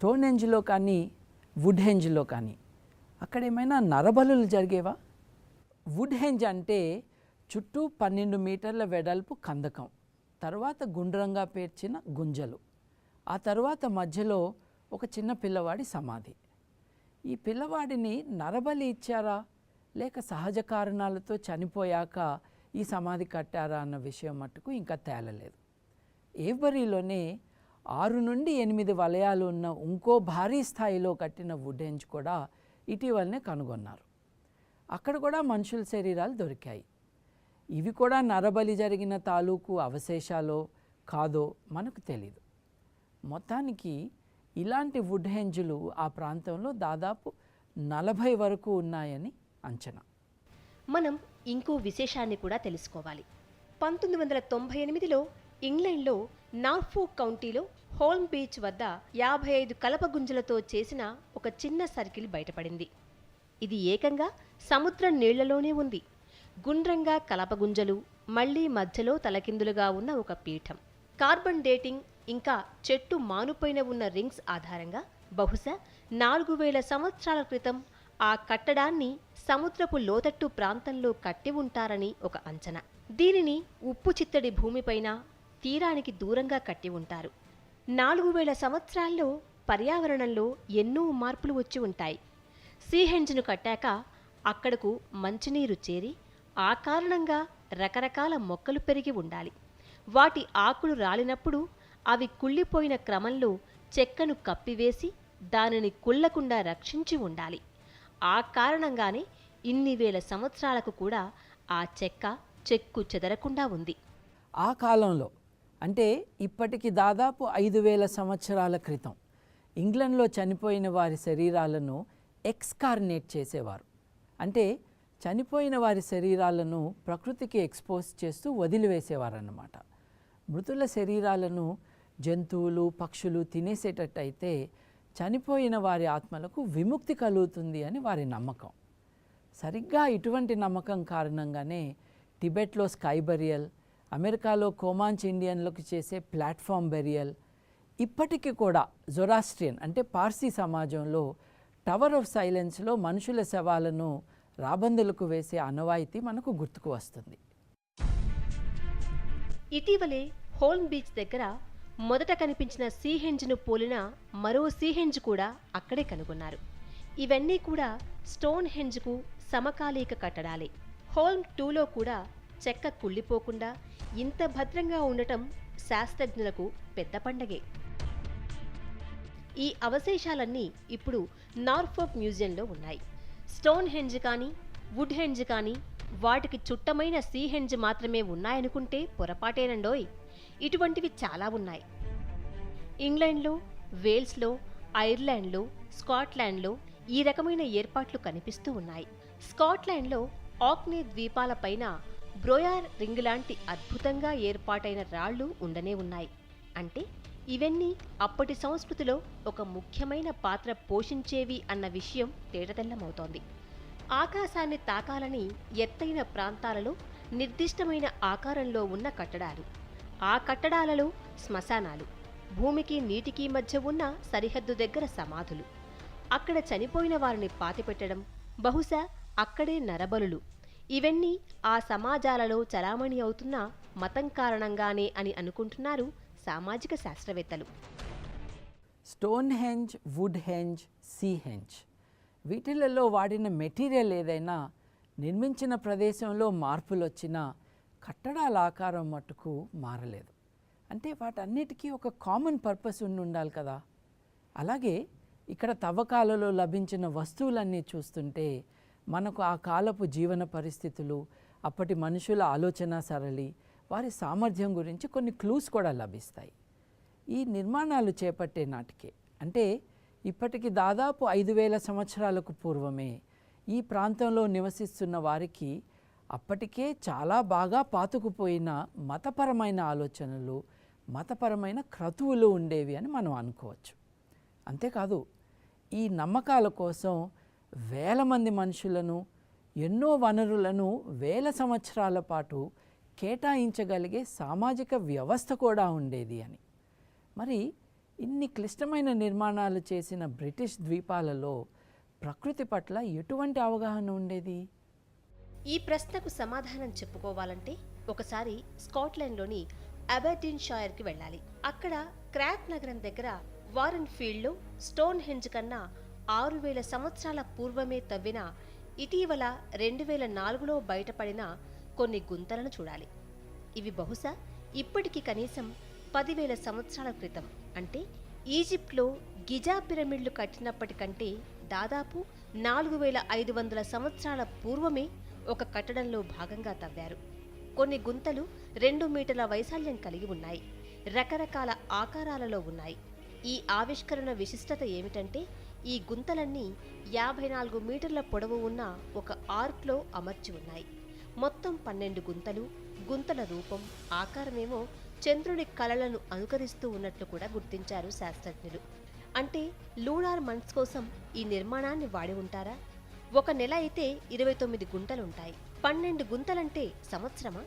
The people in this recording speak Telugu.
స్టోన్ హెంజ్లో కానీ వుడ్ హెంజ్లో కానీ అక్కడ ఏమైనా నరబలులు జరిగేవా? వుడ్ హెంజ్ అంటే చుట్టూ పన్నెండు మీటర్ల వెడల్పు కందకం తర్వాత గుండ్రంగా పేర్చిన గుంజలు ఆ తర్వాత మధ్యలో ఒక చిన్న పిల్లవాడి సమాధి. ఈ పిల్లవాడిని నరబలి ఇచ్చారా? లేక సహజ కారణాలతో చనిపోయాక ఈ సమాధి కట్టారా అన్న విషయం మట్టుకు ఇంకా తేలలేదు. ఏబరీలోనే ఆరు నుండి ఎనిమిది వలయాలు ఉన్న ఇంకో భారీ స్థాయిలో కట్టిన వుడ్ హెంజ్ కూడా ఇటీవలనే కనుగొన్నారు. అక్కడ కూడా మనుషుల శరీరాలు దొరికాయి. ఇవి కూడా నరబలి జరిగిన తాలూకు అవశేషాలో కాదో మనకు తెలీదు. మొత్తానికి ఇలాంటి వుడ్ హెంజులు ఆ ప్రాంతంలో దాదాపు నలభై వరకు ఉన్నాయని అంచనా. మనం ఇంకో విశేషాన్ని కూడా తెలుసుకోవాలి. పంతొమ్మిది వందల తొంభై ఎనిమిదిలో ఇంగ్లాండ్లో నార్ఫోక్ కౌంటీలో హోల్మ్ బీచ్ వద్ద యాభై ఐదు కలప గుంజలతో చేసిన ఒక చిన్న సర్కిల్ బయటపడింది. ఇది ఏకంగా సముద్రం నీళ్ళలోనే ఉంది. గుండ్రంగా కలప గుంజలు మళ్ళీ మధ్యలో తలకిందులుగా ఉన్న ఒక పీఠం. కార్బన్ డేటింగ్ ఇంకా చెట్టు మానుపైన ఉన్న రింగ్స్ ఆధారంగా బహుశా నాలుగు వేల సంవత్సరాల క్రితం ఆ కట్టడాన్ని సముద్రపు లోతట్టు ప్రాంతంలో కట్టి ఉంటారని ఒక అంచనా. దీనిని ఉప్పు చిత్తడి భూమిపైన తీరానికి దూరంగా కట్టి ఉంటారు. నాలుగు వేల సంవత్సరాల్లో పర్యావరణంలో ఎన్నో మార్పులు వచ్చి ఉంటాయి. సీహెంజ్ను కట్టాక అక్కడకు మంచినీరు చేరి ఆ కారణంగా రకరకాల మొక్కలు పెరిగి ఉండాలి. వాటి ఆకులు రాలినప్పుడు అవి కుళ్ళిపోయిన క్రమంలో చెక్కను కప్పివేసి దానిని కుళ్ళకుండా రక్షించి ఉండాలి. ఆ కారణంగానే ఇన్ని వేల సంవత్సరాలకు కూడా ఆ చెక్క చెక్కు చెదరకుండా ఉంది. ఆ కాలంలో అంటే ఇప్పటికి దాదాపు ఐదు వేల సంవత్సరాల క్రితం ఇంగ్లండ్లో చనిపోయిన వారి శరీరాలను ఎక్స్కార్నేట్ చేసేవారు. అంటే చనిపోయిన వారి శరీరాలను ప్రకృతికి ఎక్స్పోజ్ చేస్తూ వదిలివేసేవారన్నమాట. మృతుల శరీరాలను జంతువులు పక్షులు తినేసేటట్టయితే చనిపోయిన వారి ఆత్మలకు విముక్తి కలుగుతుంది అని వారి నమ్మకం. సరిగ్గా ఇటువంటి నమ్మకం కారణంగానే టిబెట్లో స్కైబరియల్ అమెరికాలో కోమాంచ్ ఇండియన్లకు చేసే ప్లాట్ఫామ్ బెరియల్ ఇప్పటికీ కూడా జొరాస్ట్రియన్ అంటే పార్సీ సమాజంలో టవర్ ఆఫ్ సైలెన్స్లో మనుషుల శవాలను రాబందులకు వేసే అనవాయితీ మనకు గుర్తుకు వస్తుంది. ఇటీవలే హోల్మ్ బీచ్ దగ్గర మొదట కనిపించిన సీహెంజ్ను పోలిన మరో సీహెంజ్ కూడా అక్కడే కనుగొన్నారు. ఇవన్నీ కూడా స్టోన్ హెంజ్కు సమకాలీక కట్టడాలే. హోల్మ్ టూలో కూడా చెక్క కుళ్ళిపోకుండా ఇంత భద్రంగా ఉండటం శాస్త్రజ్ఞులకు పెద్ద పండగే. ఈ అవశేషాలన్నీ ఇప్పుడు నార్ఫోక్ మ్యూజియంలో ఉన్నాయి. స్టోన్ హెంజ్ కానీ వుడ్ హెంజ్ కానీ వాటికి చుట్టమైన సీ హెంజ్ మాత్రమే ఉన్నాయనుకుంటే పొరపాటేనండోయ్. ఇటువంటివి చాలా ఉన్నాయి. ఇంగ్లాండ్లో వేల్స్లో ఐర్లాండ్లో స్కాట్లాండ్లో ఈ రకమైన ఏర్పాట్లు కనిపిస్తూ ఉన్నాయి. స్కాట్లాండ్లో ఆక్నే ద్వీపాలపైన బ్రోయార్ రింగ్ లాంటి అద్భుతంగా ఏర్పాటైన రాళ్ళు ఉండనే ఉన్నాయి. అంటే ఇవన్నీ అప్పటి సంస్కృతిలో ఒక ముఖ్యమైన పాత్ర పోషించేవి అన్న విషయం తేటతెల్లమవుతోంది. ఆకాశాన్ని తాకాలని ఎత్తైన ప్రాంతాలలో నిర్దిష్టమైన ఆకారంలో ఉన్న కట్టడాలు. ఆ కట్టడాలలో శ్మశానాలు. భూమికి నీటికి మధ్య ఉన్న సరిహద్దు దగ్గర సమాధులు. అక్కడ చనిపోయిన వారిని పాతిపెట్టడం బహుశా అక్కడే నరబలులు ఇవన్నీ ఆ సమాజాలలో చలామణి అవుతున్న మతం కారణంగానే అని అనుకుంటున్నారు సామాజిక శాస్త్రవేత్తలు. Stonehenge Woodhenge Seahenge వీటిలలో వాడిన మెటీరియల్ ఏదైనా నిర్మించిన ప్రదేశంలో మార్పులు వచ్చినా కట్టడాల ఆకారం మట్టుకు మారలేదు. అంటే వాటన్నిటికీ ఒక కామన్ పర్పస్ ఉండి ఉండాలి కదా. అలాగే ఇక్కడ తవ్వకాలలో లభించిన వస్తువులన్నీ చూస్తుంటే మనకు ఆ కాలపు జీవన పరిస్థితులు అప్పటి మనుషుల ఆలోచన సరళి వారి సామర్థ్యం గురించి కొన్ని క్లూస్ కూడా లభిస్తాయి. ఈ నిర్మాణాలు చేపట్టే నాటికే. అంటే ఇప్పటికి దాదాపు ఐదు వేల సంవత్సరాలకు పూర్వమే ఈ ప్రాంతంలో నివసిస్తున్న వారికి అప్పటికే చాలా బాగా పాతుకుపోయిన మతపరమైన ఆలోచనలు మతపరమైన క్రతువులు ఉండేవి అని మనం అనుకోవచ్చు. అంతేకాదు ఈ నమ్మకాల కోసం వేల మంది మనుషులను ఎన్నో వనరులను వేల సంవత్సరాల పాటు కేటాయించగలిగే సామాజిక వ్యవస్థ కూడా ఉండేది అని. మరి ఇన్ని క్లిష్టమైన నిర్మాణాలు చేసిన బ్రిటిష్ ద్వీపాలలో ప్రకృతి పట్ల ఎటువంటి అవగాహన ఉండేది? ఈ ప్రశ్నకు సమాధానం చెప్పుకోవాలంటే ఒకసారి స్కాట్లాండ్లోని అబర్డీన్ షాయర్కి వెళ్ళాలి. అక్కడ క్రాక్ నగరం దగ్గర వారన్ ఫీల్డ్లో స్టోన్ హెంజ్ కన్నా ఆరు వేల సంవత్సరాల పూర్వమే తవ్విన ఇటీవల రెండు వేల నాలుగులో బయటపడిన కొన్ని గుంతలను చూడాలి. ఇవి బహుశా ఇప్పటికి కనీసం పదివేల సంవత్సరాల క్రితం. అంటే ఈజిప్ట్లో గిజా పిరమిడ్లు కట్టినప్పటికంటే దాదాపు నాలుగు వేల ఐదు వందల సంవత్సరాల పూర్వమే ఒక కట్టడంలో భాగంగా తవ్వారు. కొన్ని గుంతలు రెండు మీటర్ల వైశాల్యం కలిగి ఉన్నాయి. రకరకాల ఆకారాలలో ఉన్నాయి. ఈ ఆవిష్కరణ విశిష్టత ఏమిటంటే ఈ గుంతలన్నీ యాభై నాలుగు మీటర్ల పొడవు ఉన్న ఒక ఆర్క్లో అమర్చి ఉన్నాయి. మొత్తం పన్నెండు గుంతలు గుంతల రూపం ఆకారమేమో చంద్రుడి కళలను అనుకరిస్తూ ఉన్నట్లు కూడా గుర్తించారు శాస్త్రజ్ఞులు. అంటే లూనార్ మంత్స్ కోసం ఈ నిర్మాణాన్ని వాడి ఉంటారా? ఒక నెల అయితే ఇరవై తొమ్మిది గుంటలుంటాయి పన్నెండు గుంతలంటే సంవత్సరమా?